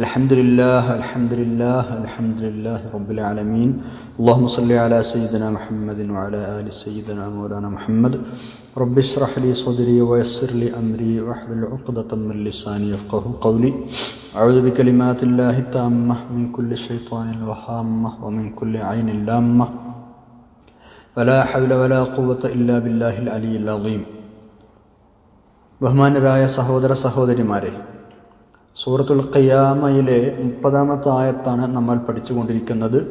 الحمد لله الحمد لله الحمد لله رب العالمين اللهم صل على سيدنا محمد وعلى آل سيدنا مولانا محمد رب اشرح لي صدري ويسر لي أمري واحلل عقدة من لساني يفقه قولي أعوذ بكلمات الله التامة من كل شيطان وهامة ومن كل عين لامة വലാ ഹൗല വലാ ഖുവത ഇല്ലാ ബില്ലാഹിൽ അലിയിൽ അലീം ബഹുമാനരായ സഹോദര സഹോദരിമാരെ സൂറത്തുൽ ഖയാമയിലെ മുപ്പതാമത്തെ ആയത്താണ് നമ്മൾ പഠിച്ചുകൊണ്ടിരിക്കുന്നത്.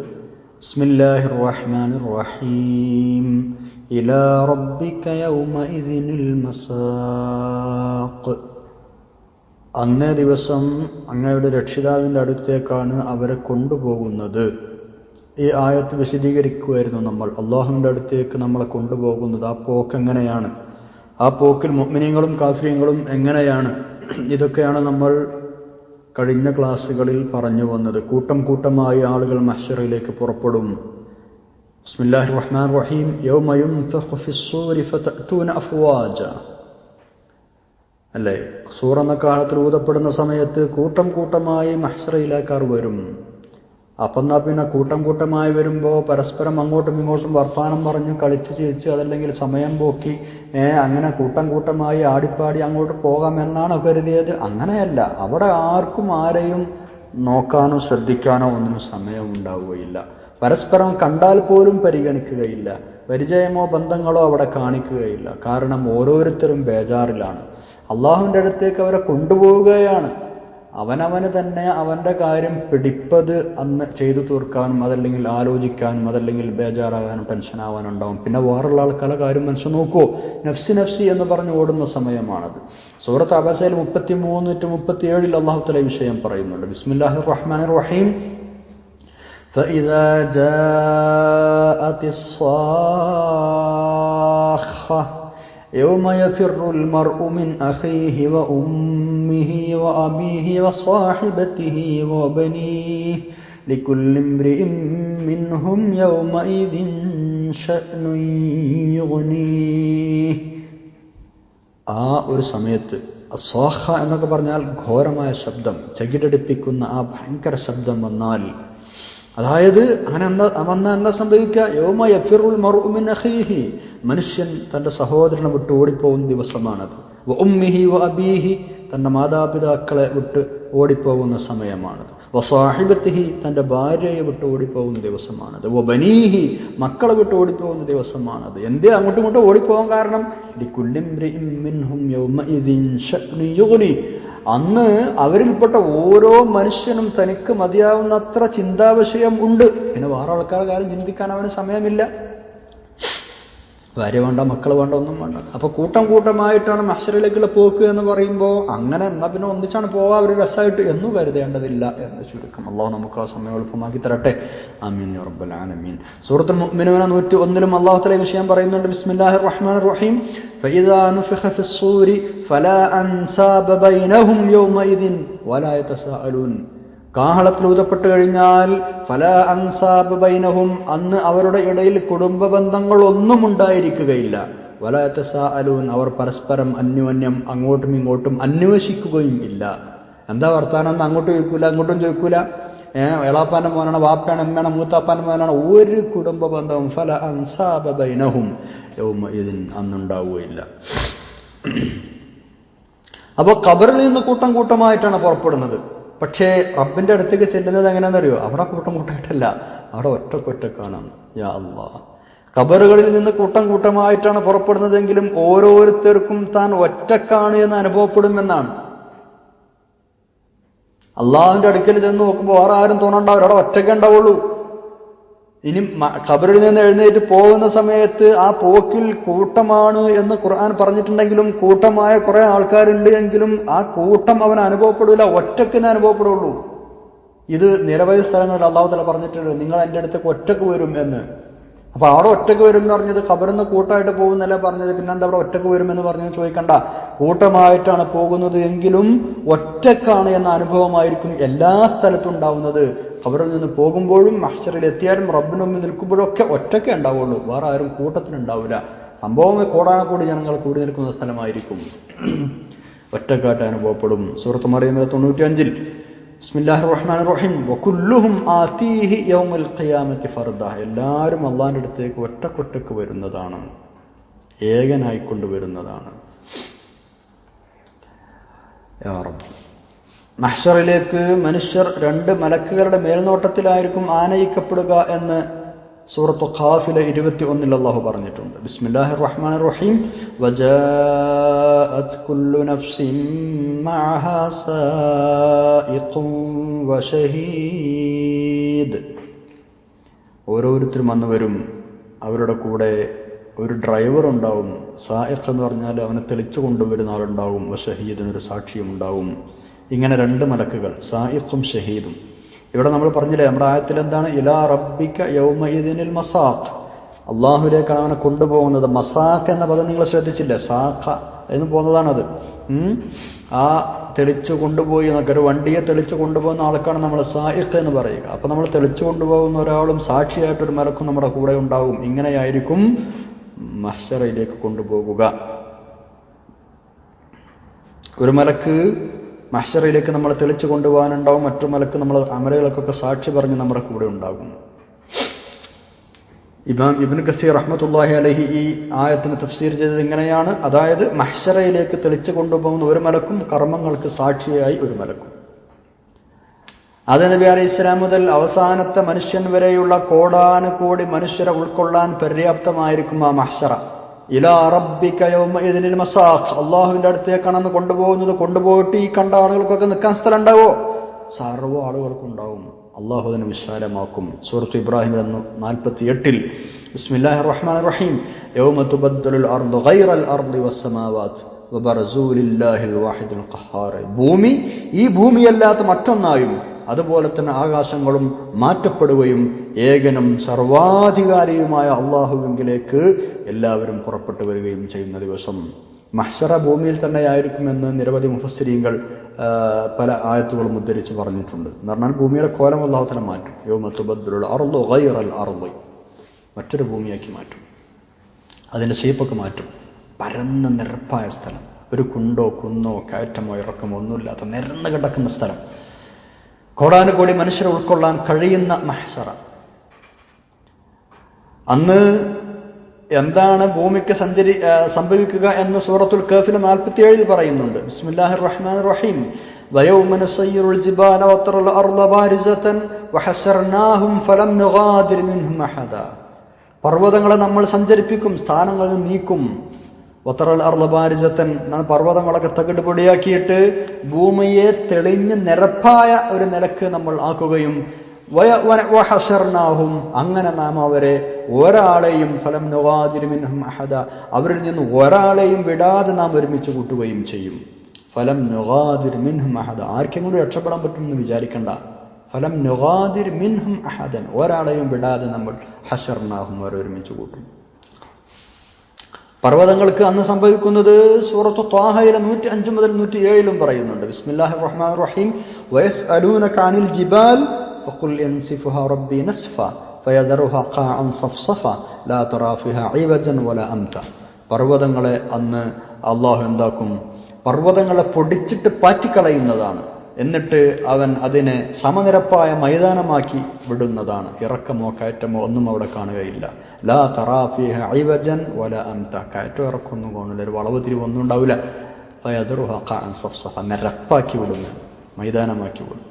ബിസ്മില്ലാഹിർ റഹ്മാനിർ റഹീം ഇലാ റബ്ബിക മസാഖ്. അന്നേ ദിവസം അങ്ങയുടെ രക്ഷിതാവിന്റെ അടുത്തേക്കാണ് അവരെ കൊണ്ടുപോകുന്നത്. ഈ ആയത്ത് വിശദീകരിക്കുമായിരുന്നു നമ്മൾ. അള്ളാഹുവിന്റെ അടുത്തേക്ക് നമ്മളെ കൊണ്ടുപോകുന്നത്. ആ പോക്ക് എങ്ങനെയാണ്? ആ പോക്കിൽ മുഗ്മിനിയങ്ങളും കാഫ്രിയങ്ങളും എങ്ങനെയാണ്? ഇതൊക്കെയാണ് നമ്മൾ കഴിഞ്ഞ ക്ലാസ്സുകളിൽ പറഞ്ഞു വന്നത് കൂട്ടം കൂട്ടമായി ആളുകൾ മഹ്ഷറയിലേക്ക് പുറപ്പെടും. ബിസ്മില്ലാഹി റഹ്മാൻ റഹീം യൗമ യുൻഫഖു ഫിസ്സൂരി ഫതഅതൂന അഫ്വാജ. അല്ലേ? സൂർ എന്ന കാലത്തിൽ ഊതപ്പെടുന്ന സമയത്ത് കൂട്ടം കൂട്ടമായി മഹ്സറയിലേക്കാർ വരും. അപ്പം എന്നാൽ പിന്നെ കൂട്ടം കൂട്ടമായി വരുമ്പോൾ പരസ്പരം അങ്ങോട്ടും ഇങ്ങോട്ടും വർത്തമാനം പറഞ്ഞ് കളിച്ച് ചിരിച്ച് അതല്ലെങ്കിൽ സമയം പോക്കി അങ്ങനെ കൂട്ടം കൂട്ടമായി ആടിപ്പാടി അങ്ങോട്ട് പോകാമെന്നാണ് കരുതിയത്? അങ്ങനെയല്ല. അവിടെ ആർക്കും ആരെയും നോക്കാനോ ശ്രദ്ധിക്കാനോ ഒന്നിനും സമയം ഉണ്ടാവുകയില്ല. പരസ്പരം കണ്ടാൽ പോലും പരിഗണിക്കുകയില്ല. പരിചയമോ ബന്ധങ്ങളോ അവിടെ കാണിക്കുകയില്ല. കാരണം ഓരോരുത്തരും ബേജാറിലാണ്. അള്ളാഹുവിന്റെ അടുത്തേക്ക് അവരെ കൊണ്ടുപോവുകയാണ്. അവനവന് തന്നെ അവൻ്റെ കാര്യം പിടിപ്പത് അന്ന് ചെയ്തു തീർക്കാനും അതല്ലെങ്കിൽ ആലോചിക്കാനും അതല്ലെങ്കിൽ ബേജാറാകാനും ടെൻഷനാവാനും ഉണ്ടാവും പിന്നെ വേറുള്ള ആൾക്കാരെ കാര്യം മനുഷ്യൻ നോക്കുമോ നഫ്സി നഫ്സി എന്ന് പറഞ്ഞ് ഓടുന്ന സമയമാണത് സൂറത്ത് അബസയിൽ മുപ്പത്തി മൂന്ന് ടു മുപ്പത്തി ഏഴിൽ അള്ളാഹു തല വിഷയം പറയുന്നുണ്ട് ബിസ്മില്ലാഹി റഹ്മാൻ റഹീം فإذا جاءت الصاخة يوم يفر المرء من أخيه وأمه وأبيه وصاحبته وبنيه لكل امرئ منهم يومئذ شأن يغنيه ആ ഒരു സമയത്ത് സ്വാഹ എന്നൊക്കെ പറഞ്ഞാൽ ഘോരമായ ശബ്ദം ചകിടടിപ്പിക്കുന്ന ആ ഭയങ്കര ശബ്ദം വന്നാൽ അതായത് അങ്ങനെ എന്താ വന്നാൽ എന്താ സംഭവിക്കുക? യോമ യഫിറുൽ മറുമിൻ അഹീഹി മനുഷ്യൻ തന്റെ സഹോദരനെ വിട്ട് ഓടിപ്പോകുന്ന ദിവസമാണത്. ഉമ്മിഹി വ അബീഹി. തന്റെ മാതാപിതാക്കളെ വിട്ട് ഓടിപ്പോകുന്ന സമയമാണത്. വസാഹിബത്തിഹി തന്റെ ഭാര്യയെ വിട്ട് ഓടിപ്പോകുന്ന ദിവസമാണത്. ബനീഹി. മക്കളെ വിട്ട് ഓടിപ്പോകുന്ന ദിവസമാണത്. എന്തേ അങ്ങോട്ടും ഇങ്ങോട്ടും ഓടിപ്പോകാൻ കാരണം? അന്ന് അവരിൽപ്പെട്ട ഓരോ മനുഷ്യനും തനിക്ക് മതിയാവുന്നത്ര ചിന്താവിഷയം ഉണ്ട്. പിന്നെ വേറെ ആൾക്കാരുടെ കാര്യം ചിന്തിക്കാൻ അവന് സമയമില്ല. ഭാര്യ വേണ്ട മക്കൾ വേണ്ട ഒന്നും വേണ്ട അപ്പൊ കൂട്ടം കൂട്ടമായിട്ടാണ് മഹ്ഷറിലേക്കുള്ള പോക്ക് എന്ന് പറയുമ്പോൾ അങ്ങനെ എന്നാ പിന്നെ ഒന്നിച്ചാണ് പോകാൻ ഒരു രസമായിട്ട് എന്നു കരുതേണ്ടതില്ല എന്ന് ചുരുക്കം അള്ളാഹു നമുക്ക് ആ സമയം എളുപ്പമാക്കി തരട്ടെ അമീൻ യാ റബ്ബൽ ആലമീൻ സൂറത്തുൽ മുഅ്മിനൂന നൂറ്റി ഒന്നിലും അള്ളാഹു തല വിഷയം പറയുന്നുണ്ട് ബിസ്മില്ലാഹിർ റഹ്മാനിർ റഹീം فإذا نفخ في الصور فلا أنساب بينهم يومئذ ولا يتساءلون കാഹളത്തിൽ ഊതപ്പെട്ടു കഴിഞ്ഞാൽ ഫല അൻസാബ് ബൈനഹും അന്ന് അവരുടെ ഇടയിൽ കുടുംബ ബന്ധങ്ങളൊന്നും ഉണ്ടായിരിക്കുകയില്ല. വലാത്ത അലൂൻ അവർ പരസ്പരം അന്യോന്യം അങ്ങോട്ടും ഇങ്ങോട്ടും അന്വേഷിക്കുകയും ഇല്ല. എന്താ വർത്താനം അങ്ങോട്ടും ചോദിക്കൂല അങ്ങോട്ടും ചോദിക്കൂല. എളാപ്പാന്റെ മോനാണ് വാപ്പാണ് എമ്മയാണ് മൂത്താപ്പാന്റെ മോനാണ് ഒരു കുടുംബ ബന്ധവും ഫല അൻസാബ ബൈനഹും ഇതിൻ അന്നുണ്ടാവുകയില്ല. അപ്പോൾ കബറിൽ നിന്ന് കൂട്ടം കൂട്ടമായിട്ടാണ് പുറപ്പെടുന്നത്. പക്ഷേ റബ്ബിന്റെ അടുത്തേക്ക് ചെല്ലുന്നത് എങ്ങനെയാണെന്നറിയോ? അവിടെ കൂട്ടം കൂട്ടമായിട്ടല്ല അവിടെ ഒറ്റക്കൊറ്റക്കാണ്. യാ അള്ളാ. ഖബറുകളിൽ നിന്ന് കൂട്ടം കൂട്ടമായിട്ടാണ് പുറപ്പെടുന്നതെങ്കിലും ഓരോരുത്തർക്കും താൻ ഒറ്റക്കാണ് എന്ന് അനുഭവപ്പെടുമെന്നാണ്. അള്ളാഹുവിന്റെ അടുക്കൽ ചെന്ന് നോക്കുമ്പോൾ വേറെ ആരും തോന്നണ്ടാവില്ല അവിടെ ഒറ്റയ്ക്ക് ഉണ്ടാവുള്ളൂ. ഇനി ഖബറിൽ നിന്ന് എഴുന്നേറ്റ് പോകുന്ന സമയത്ത് ആ പോക്കിൽ കൂട്ടമാണ് എന്ന് ഖുർആൻ പറഞ്ഞിട്ടുണ്ടെങ്കിലും കൂട്ടമായ കുറെ ആൾക്കാരുണ്ട് എങ്കിലും ആ കൂട്ടം അവൻ അനുഭവപ്പെടില്ല ഒറ്റക്കിന് അനുഭവപ്പെടുള്ളൂ. ഇത് നിരവധി സ്ഥലങ്ങളിൽ അള്ളാഹു തല പറഞ്ഞിട്ടുണ്ട് നിങ്ങൾ എന്റെ അടുത്തേക്ക് ഒറ്റയ്ക്ക് വരും എന്ന്. അപ്പൊ അവിടെ ഒറ്റയ്ക്ക് വരും എന്ന് പറഞ്ഞത് ഖബറിന്ന് കൂട്ടമായിട്ട് പോകുന്നല്ല പറഞ്ഞത് പിന്നെ എന്താ അവിടെ ഒറ്റയ്ക്ക് വരും എന്ന് പറഞ്ഞത് ചോദിക്കണ്ട. കൂട്ടമായിട്ടാണ് പോകുന്നത് എങ്കിലും ഒറ്റക്കാണ് എന്ന അനുഭവമായിരിക്കും എല്ലാ സ്ഥലത്തും ഉണ്ടാവുന്നത്. ഖബറിൽ നിന്ന് പോകുമ്പോഴും മഹ്ഷറിൽ എത്തിയാലും റബ്ബിന് നിൽക്കുമ്പോഴും ഒക്കെ ഒറ്റയ്ക്കേ ഉണ്ടാവുള്ളൂ. വേറെ ആരും കൂട്ടത്തിനുണ്ടാവില്ല സംഭവം കോടാനക്കൂടി ജനങ്ങൾ കൂടി നിൽക്കുന്ന സ്ഥലമായിരിക്കും. ഒറ്റക്കാട്ട് അനുഭവപ്പെടും. സൂറത്ത് മറിയമിലെ തൊണ്ണൂറ്റി അഞ്ചിൽ ബിസ്മില്ലാഹിർ റഹ്മാനിർ റഹീം വകുല്ലുഹും ആതീഹി യൗമൽ ഖിയാമത്തി ഫർദ. എല്ലാവരും അള്ളാഹിന്റെ അടുത്തേക്ക് ഒറ്റക്കൊറ്റക്ക് വരുന്നതാണ്. ഏകനായിക്കൊണ്ട് വരുന്നതാണ്. യാ. മഹ്ഷറിലേക്ക് മനുഷ്യർ രണ്ട് മലക്കുകളുടെ മേൽനോട്ടത്തിലായിരിക്കും ആനയിക്കപ്പെടുക എന്ന് സൂറത്ത് ഖാഫിലെ ഇരുപത്തി ഒന്നിൽ അള്ളാഹു പറഞ്ഞിട്ടുണ്ട് ബിസ്മില്ലാഹി റഹ്മാൻ റഹീം സായിഖും വശഹീദ്. ഓരോരുത്തരും വന്നു വരും. അവരുടെ കൂടെ ഒരു ഡ്രൈവർ ഉണ്ടാവും. സായിഖ് എന്ന് പറഞ്ഞാൽ അവനെ തെളിച്ചു കൊണ്ടുവരുന്ന ആളുണ്ടാവും. ഷഹീദിനൊരു സാക്ഷിയും ഉണ്ടാവും ഇങ്ങനെ രണ്ട് മലക്കുകൾ സായിഖും ഷഹീദും. ഇവിടെ നമ്മൾ പറഞ്ഞില്ലേ നമ്മുടെ ആയത്തിൽ എന്താണ്? ഇലാ റബ്ബിക്ക യൗമഇദിനിൽ മസാഖ്. അള്ളാഹുലേക്കാണ് അവനെ കൊണ്ടുപോകുന്നത്. മസാഖ് എന്ന പദം നിങ്ങൾ ശ്രദ്ധിച്ചില്ലേ? സാഖ എന്ന് പോകുന്നതാണത്. ആ തെളിച്ചു കൊണ്ടുപോയി എന്നൊക്കെ ഒരു വണ്ടിയെ തെളിച്ചു കൊണ്ടുപോകുന്ന ആൾക്കാണ് നമ്മൾ സായിഖ് എന്ന് പറയുക. അപ്പം നമ്മൾ തെളിച്ചു കൊണ്ടുപോകുന്ന ഒരാളും സാക്ഷിയായിട്ടൊരു മലക്കും നമ്മുടെ കൂടെ ഉണ്ടാവും. ഇങ്ങനെയായിരിക്കും മഹ്ഷറയിലേക്ക് കൊണ്ടുപോകുക. ഒരു മലക്ക് മഹ്ഷറയിലേക്ക് നമ്മൾ തെളിച്ചു കൊണ്ടുപോകാനുണ്ടാവും മറ്റു മലക്ക് നമ്മൾ അമലുകൾക്കൊക്കെ സാക്ഷി പറഞ്ഞ് നമ്മുടെ കൂടെ ഉണ്ടാകും. ഇമാം ഇബിൻ കസീർ റഹ്മത്തുല്ലാഹി അലഹി ഈ ആയത്തിന് തഫ്സീർ ചെയ്തത് ഇങ്ങനെയാണ്. അതായത് മഹ്ഷറയിലേക്ക് തെളിച്ചു കൊണ്ടുപോകുന്ന ഒരു മലക്കും കർമ്മങ്ങൾക്ക് സാക്ഷിയായി ഒരു മലക്കും. അത് നബി അലൈഹി ഇസ്ലാം മുതൽ അവസാനത്തെ മനുഷ്യൻ വരെയുള്ള കോടാനുകോടി മനുഷ്യരെ ഉൾക്കൊള്ളാൻ പര്യാപ്തമായിരിക്കും ആ മഹ്ഷറ. ഇലാ റബ്ബിക യൗമഇദിനിൽ മസാഖ്. അള്ളാഹുവിന്റെ അടുത്തേക്കാണ് അന്ന് കൊണ്ടുപോകുന്നത്. കൊണ്ടുപോയിട്ട് ഈ കണ്ട ആളുകൾക്കൊക്കെ നിൽക്കാൻ സ്ഥലം ഉണ്ടാവോ സർവ ആളുകൾക്കും ഉണ്ടാവും അള്ളാഹു അതിനെ വിശാലമാക്കും. സൂറത്ത് ഇബ്രാഹിം എന്ന് നാൽപ്പത്തി എട്ടിൽ ബിസ്മില്ലാഹി റഹ്മാൻ റഹീം ഗൈറൽ വസ്സമാവാത്ത് ഭൂമി ഈ ഭൂമിയല്ലാത്ത മറ്റൊന്നായും അതുപോലെ തന്നെ ആകാശങ്ങളും മാറ്റപ്പെടുകയും ഏകനും സർവാധികാരിയുമായ അള്ളാഹുവിങ്കിലേക്ക് എല്ലാവരും പുറപ്പെട്ടു വരികയും ചെയ്യുന്ന ദിവസം മഹ്സറ ഭൂമിയിൽ തന്നെയായിരിക്കുമെന്ന് നിരവധി മുഫസ്സിരീങ്ങൾ പല ആയത്തുകളും ഉദ്ധരിച്ച് പറഞ്ഞിട്ടുണ്ട്. എന്ന് പറഞ്ഞാൽ ഭൂമിയുടെ കോലം അള്ളാഹുത്തല മാറ്റും. യോമത്തുബദ്ദുലുള്ള അറുള്ളോ ഗൈറൽ അറുള്ളോ മറ്റൊരു ഭൂമിയാക്കി മാറ്റും. അതിന്റെ ഷേപ്പൊക്കെ മാറ്റും. പരന്ന നിരപ്പായ സ്ഥലം. ഒരു കുണ്ടോ കുന്നോ കയറ്റമോ ഇറക്കമോ ഒന്നുമില്ലാത്ത നിരന്ന് കിടക്കുന്ന സ്ഥലം. കോടാനുകോടി മനുഷ്യരെ ഉൾക്കൊള്ളാൻ കഴിയുന്ന മഹ്സറ. അന്ന് എന്താണ് ഭൂമിക്ക് സഞ്ചരി ആ, സംഭവിക്കുക എന്ന് സൂറത്തുൽ കഫിൽ നാൽപ്പത്തി ഏഴിൽ പറയുന്നുണ്ട് ബിസ്മില്ലാഹിർ റഹ്മാൻ റഹീം ويوم نسير الجبال وترى الأرض بارزة وحشرناهم فلم نغادر منهم أحدا പർവ്വതങ്ങളെ നമ്മൾ സഞ്ചരിപ്പിക്കും സ്ഥാനങ്ങളിൽ നിന്ന് നീക്കും ഒത്തറൽ അർലബാരിജത്തൻ പർവ്വതങ്ങളൊക്കെ തകിട് പൊടിയാക്കിയിട്ട് ഭൂമിയെ തെളിഞ്ഞ് നിരപ്പായ ഒരു നിലക്ക് നമ്മൾ ആക്കുകയും വഹശർനാഹും അങ്ങനെ നാം അവരെ ഒരാളെയും ഫലം നുവാതിരുമിൻഹും അഹദ. അവരിൽ നിന്ന് ഒരാളെയും വിടാതെ നാം ഒരുമിച്ച് കൂട്ടുകയും ചെയ്യും. ഫലം മിൻഹും അഹദ. ആർക്കും കൂടി രക്ഷപ്പെടാൻ പറ്റുമെന്ന് വിചാരിക്കണ്ട. ഫലം നുവാതിർ മിൻഹും അഹദൻ. ഒരാളെയും വിടാതെ നമ്മൾ ഹഷർനാഹും അവരെ ഒരുമിച്ച് കൂട്ടും. പർവതങ്ങൾക്ക് അന്ന് സംഭവിക്കുന്നത് സൂറത്ത് ത്വാഹയിലെ നൂറ്റി അഞ്ച് മുതൽ നൂറ്റി ഏഴിലും പറയുന്നുണ്ട്. ബിസ്മില്ലാഹി റഹ്മാൻ റഹീം. വയസ് അലൂന കാനിൽ ജിബാൽ فقل ينسفها ربي نسفا فيذرها قاعا صفصفا لا ترى فيها عوجا ولا أمتا പർവ്വതങ്ങളെ അന്ന് അള്ളാഹു എന്താക്കും പർവ്വതങ്ങളെ പൊടിച്ചിട്ട് പാറ്റിക്കളയുന്നതാണ് എന്നിട്ട് അവൻ അതിനെ സമനിരപ്പായ മൈതാനമാക്കി വിടുന്നതാണ് ഇറക്കമോ കയറ്റമോ ഒന്നും അവിടെ കാണുകയില്ല ലാ തറാഫിഹ ഐവജൻ വല അംത കയറ്റോ ഇറക്കൊന്നും കാണില്ല ഒരു വളവ് തിരിവൊന്നും ഉണ്ടാവില്ല ഫയദറുഹ ഖാഅൻ സഫ്സഫ നിരപ്പാക്കി വിടുന്നു മൈതാനമാക്കി വിടും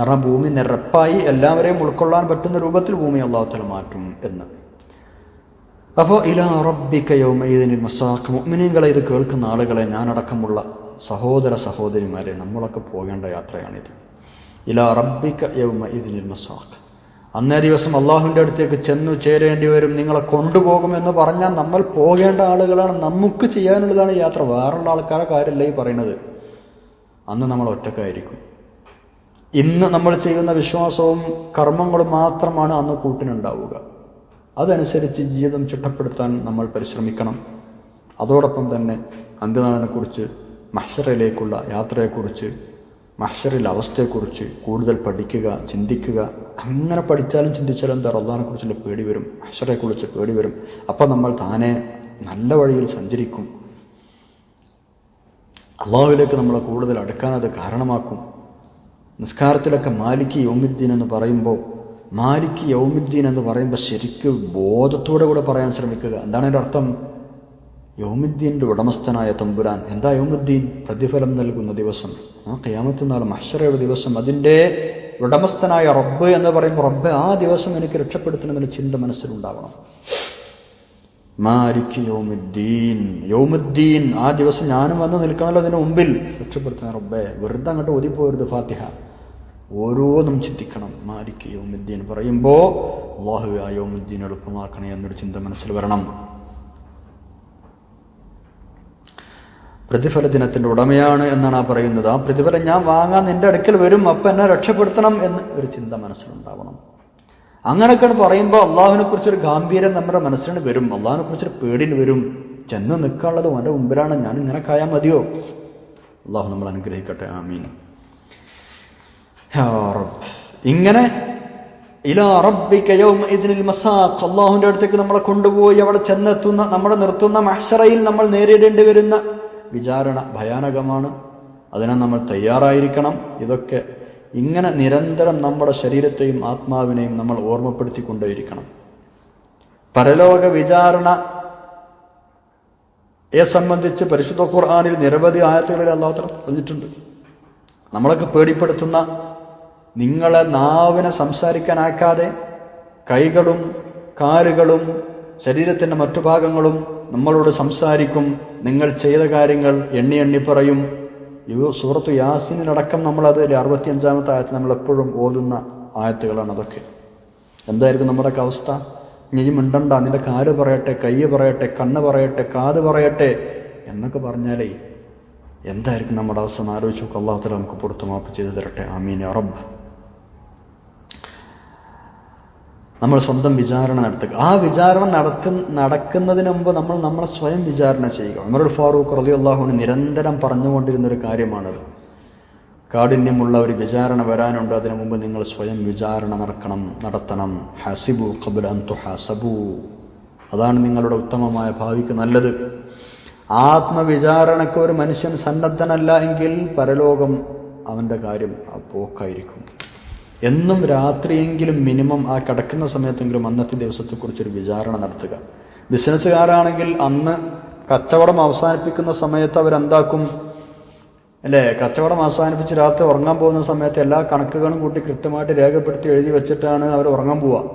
പറഞ്ഞാൽ ഭൂമി നിറപ്പായി എല്ലാവരെയും ഉൾക്കൊള്ളാൻ പറ്റുന്ന രൂപത്തിൽ ഭൂമി അള്ളാഹുത്തല മാറ്റും എന്ന്. അപ്പോൾ ഇലാ റബ്ബിക യൗമൈദിനിൽ മസാഖ് മുഅ്മിനീങ്ങളെ ഇത് കേൾക്കുന്ന ആളുകളെ ഞാനടക്കമുള്ള സഹോദര സഹോദരിമാരെ നമ്മളൊക്കെ പോകേണ്ട യാത്രയാണിത്. ഇലാ റബ്ബിക ഇതിനിൽ മസാഖ്. അന്നേ ദിവസം അള്ളാഹുവിന്റെ അടുത്തേക്ക് ചെന്നു ചേരേണ്ടി വരും നിങ്ങളെ കൊണ്ടുപോകുമെന്ന് പറഞ്ഞാൽ നമ്മൾ പോകേണ്ട ആളുകളാണ്. നമുക്ക് ചെയ്യാനുള്ളതാണ് യാത്ര. വേറുള്ള ആൾക്കാരെ കാര്യമല്ല ഈ പറയുന്നത്. അന്ന് നമ്മൾ ഒറ്റക്കായിരിക്കും. ഇന്ന് നമ്മൾ ചെയ്യുന്ന വിശ്വാസവും കർമ്മങ്ങളും മാത്രമാണ് അന്ന് കൂട്ടിനുണ്ടാവുക. അതനുസരിച്ച് ജീവിതം ചിട്ടപ്പെടുത്താൻ നമ്മൾ പരിശ്രമിക്കണം. അതോടൊപ്പം തന്നെ അന്ത്യനാളിനെക്കുറിച്ച് മഹ്ഷറയിലേക്കുള്ള യാത്രയെക്കുറിച്ച് മഹ്ഷറിലെ അവസ്ഥയെക്കുറിച്ച് കൂടുതൽ പഠിക്കുക ചിന്തിക്കുക. അങ്ങനെ പഠിച്ചാലും ചിന്തിച്ചാലും എന്താ റബ്ബാനെക്കുറിച്ചുള്ള പേടി വരും മഹ്ഷറയെക്കുറിച്ച് പേടി വരും. അപ്പം നമ്മൾ താനെ നല്ല വഴിയിൽ സഞ്ചരിക്കും. അള്ളാഹുവിലേക്ക് നമ്മളെ കൂടുതൽ അടുക്കാനത് കാരണമാക്കും. നിസ്കാരത്തിലൊക്കെ മാലിക്ക് യൗമുദ്ദീൻ എന്ന് പറയുമ്പോൾ മാലിക്ക് യൗമുദ്ദീൻ എന്ന് പറയുമ്പോൾ ശരിക്ക് ബോധത്തോടെ കൂടെ പറയാൻ ശ്രമിക്കുക. എന്താണ് എന്റെ അർത്ഥം? യൗമുദ്ദീന്റെ ഉടമസ്ഥനായ തമ്പുരാൻ എന്താ യൗമുദ്ദീൻ? പ്രതിഫലം നൽകുന്ന ദിവസം. ആ കയാമത്തിനാൾ മഹ്ഷറയുടെ ദിവസം. അതിന്റെ ഉടമസ്ഥനായ റബ്ബ് എന്ന് പറയുമ്പോൾ റബ്ബ് ആ ദിവസം എനിക്ക് രക്ഷപ്പെടുത്തണമെന്നൊരു ചിന്ത മനസ്സിലുണ്ടാവണം. മാലിക് യൗമുദ്ദീൻ. യൗമുദ്ദീൻ ആ ദിവസം ഞാനും വന്ന് നിൽക്കണമല്ലോ അതിന് മുമ്പിൽ. രക്ഷപ്പെടുത്തുന്ന റബ്ബേ. വെറുതെ അങ്ങോട്ട് ഒതിപ്പോരുത് ഫാത്തിഹ. ഓരോന്നും ചിന്തിക്കണം. മാലിക് യൗമുദ്ദീൻ പറയുമ്പോൾ അള്ളാഹു ആ യൗമുദ്ദീൻ എളുപ്പമാക്കണേ എന്നൊരു ചിന്ത മനസ്സിൽ വരണം. പ്രതിഫല ദിനത്തിന്റെ ഉടമയാണ് എന്നാണ് ആ പറയുന്നത്. ആ പ്രതിഫലം ഞാൻ വാങ്ങാൻ നിന്റെ അടുക്കൽ വരും. അപ്പം എന്നെ രക്ഷപ്പെടുത്തണം എന്ന് ഒരു ചിന്ത മനസ്സിലുണ്ടാവണം. അങ്ങനെയൊക്കെയാണ് പറയുമ്പോൾ അള്ളാഹുവിനെ കുറിച്ചൊരു ഗാംഭീര്യം നമ്മുടെ മനസ്സിന് വരും. അള്ളാഹിനെ കുറിച്ചൊരു പേടിന് വരും. ചെന്ന് നിൽക്കാനുള്ളത് അവന്റെ മുമ്പിലാണ്. ഞാൻ ഇങ്ങനെ കായാൽ മതിയോ? അള്ളാഹു നമ്മൾ അനുഗ്രഹിക്കട്ടെ. ആമീൻ. ഇങ്ങനെ അള്ളാഹുവിന്റെ അടുത്തേക്ക് നമ്മളെ കൊണ്ടുപോയി അവിടെ ചെന്നെത്തുന്ന നമ്മളെ നിർത്തുന്ന മഹ്ഷറയിൽ നമ്മൾ നേരിടേണ്ടി വരുന്ന വിചാരണ ഭയാനകമാണ്. അതിനെ നമ്മൾ തയ്യാറായിരിക്കണം. ഇതൊക്കെ ഇങ്ങനെ നിരന്തരം നമ്മുടെ ശരീരത്തെയും ആത്മാവിനെയും നമ്മൾ ഓർമ്മപ്പെടുത്തിക്കൊണ്ടേയിരിക്കണം. പരലോക വിചാരണ യെ സംബന്ധിച്ച് പരിശുദ്ധ ഖുർആാനിൽ നിരവധി ആയത്തുകളിൽ അള്ളാഹുത്തല പറഞ്ഞിട്ടുണ്ട്. നമ്മളൊക്കെ പേടിപ്പെടുത്തുന്ന നിങ്ങളെ നാവിനെ സംസാരിക്കാനാക്കാതെ കൈകളും കാലുകളും ശരീരത്തിന്റെ മറ്റു ഭാഗങ്ങളും നമ്മളോട് സംസാരിക്കും നിങ്ങൾ ചെയ്ത കാര്യങ്ങൾ എണ്ണി എണ്ണി പറയും യു സൂറത്ത് യാസിനടക്കം നമ്മളത് അറുപത്തി അഞ്ചാമത്തെ ആയത്ത് നമ്മൾ എപ്പോഴും ഓതുന്ന ആയത്തുകളാണ് അതൊക്കെ. എന്തായിരിക്കും നമ്മുടെ അവസ്ഥ? നീ മിണ്ടണ്ട നിന്റെ കാൽ പറയട്ടെ കയ്യ് പറയട്ടെ കണ്ണ് പറയട്ടെ കാത് പറയട്ടെ എന്നൊക്കെ പറഞ്ഞാലേ എന്തായിരിക്കും നമ്മുടെ അവസ്ഥ ആലോചിച്ചു അള്ളാഹുത്തല നമുക്ക് പുറത്തുമാപ്പ് ചെയ്തു തരട്ടെ. ആമീൻ റബ്ബ്. നമ്മൾ സ്വന്തം വിചാരണ നടത്തുക. ആ വിചാരണ നടക്ക നടക്കുന്നതിന് മുമ്പ് നമ്മൾ നമ്മളെ സ്വയം വിചാരണ ചെയ്യുക. ഉമറുൽ ഫാറൂഖ് റലി അള്ളാഹുവിന് നിരന്തരം പറഞ്ഞുകൊണ്ടിരുന്ന ഒരു കാര്യമാണത്. കാഠിന്യമുള്ള ഒരു വിചാരണ വരാനുണ്ട്. അതിനു മുമ്പ് നിങ്ങൾ സ്വയം വിചാരണ നടക്കണം നടത്തണം. ഹസിബു ഖബുൽ അന്തു ഹസബു അതാണ് നിങ്ങളുടെ ഉത്തമമായ ഭാവിക്ക് നല്ലത്. ആത്മവിചാരണയ്ക്ക് ഒരു മനുഷ്യൻ സന്നദ്ധനല്ല എങ്കിൽ പരലോകം അവന്റെ കാര്യം പോക്കായിരിക്കും എന്നും രാത്രിയെങ്കിലും മിനിമം ആ കിടക്കുന്ന സമയത്തെങ്കിലും അന്നത്തെ ദിവസത്തെക്കുറിച്ചൊരു വിചാരണ നടത്തുക. ബിസിനസ്സുകാരാണെങ്കിൽ അന്ന് കച്ചവടം അവസാനിപ്പിക്കുന്ന സമയത്ത് അവരെന്താക്കും? അല്ലേ? കച്ചവടം അവസാനിപ്പിച്ച് രാത്രി ഉറങ്ങാൻ പോകുന്ന സമയത്ത് എല്ലാ കണക്കുകളും കൂട്ടി കൃത്യമായിട്ട് രേഖപ്പെടുത്തി എഴുതി വെച്ചിട്ടാണ് അവർ ഉറങ്ങാൻ പോവുക.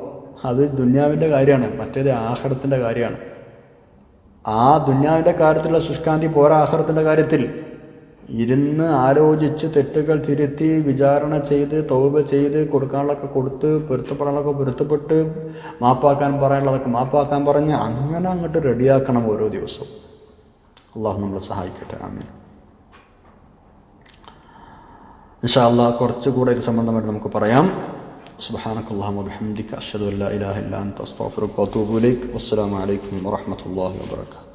അത് ദുന്യാവിന്റെ കാര്യമാണ്. മറ്റേത് ആഹാരത്തിന്റെ കാര്യമാണ്. ആ ദുന്യാവിന്റെ കാര്യത്തിലുള്ള ശുഷ്കാന്തി പോരാ ആഹാരത്തിന്റെ കാര്യത്തിൽ. ഇരുന്ന് ആലോചിച്ച് തെറ്റുകൾ തിരുത്തി വിചാരണ ചെയ്ത് തൗബ ചെയ്ത് കൊടുക്കാനുള്ളതൊക്കെ കൊടുത്ത് പൊരുത്തപ്പെടാനുള്ളതൊക്കെ പൊരുത്തപ്പെട്ട് മാപ്പാക്കാൻ പറയാനുള്ളതൊക്കെ മാപ്പാക്കാൻ പറഞ്ഞ് അങ്ങനെ അങ്ങോട്ട് റെഡിയാക്കണം ഓരോ ദിവസവും അള്ളാഹു നമ്മളെ സഹായിക്കട്ടെ ആമീൻ ഇൻഷാ അള്ളാഹ് കുറച്ചുകൂടെ ഇത് സംബന്ധമായിട്ട് നമുക്ക് പറയാം سبحانك اللهم وبحمدك أشهد أن لا إله إلا أنت أستغفرك وأتوب إليك والسلام عليكم ورحمة الله وبركاته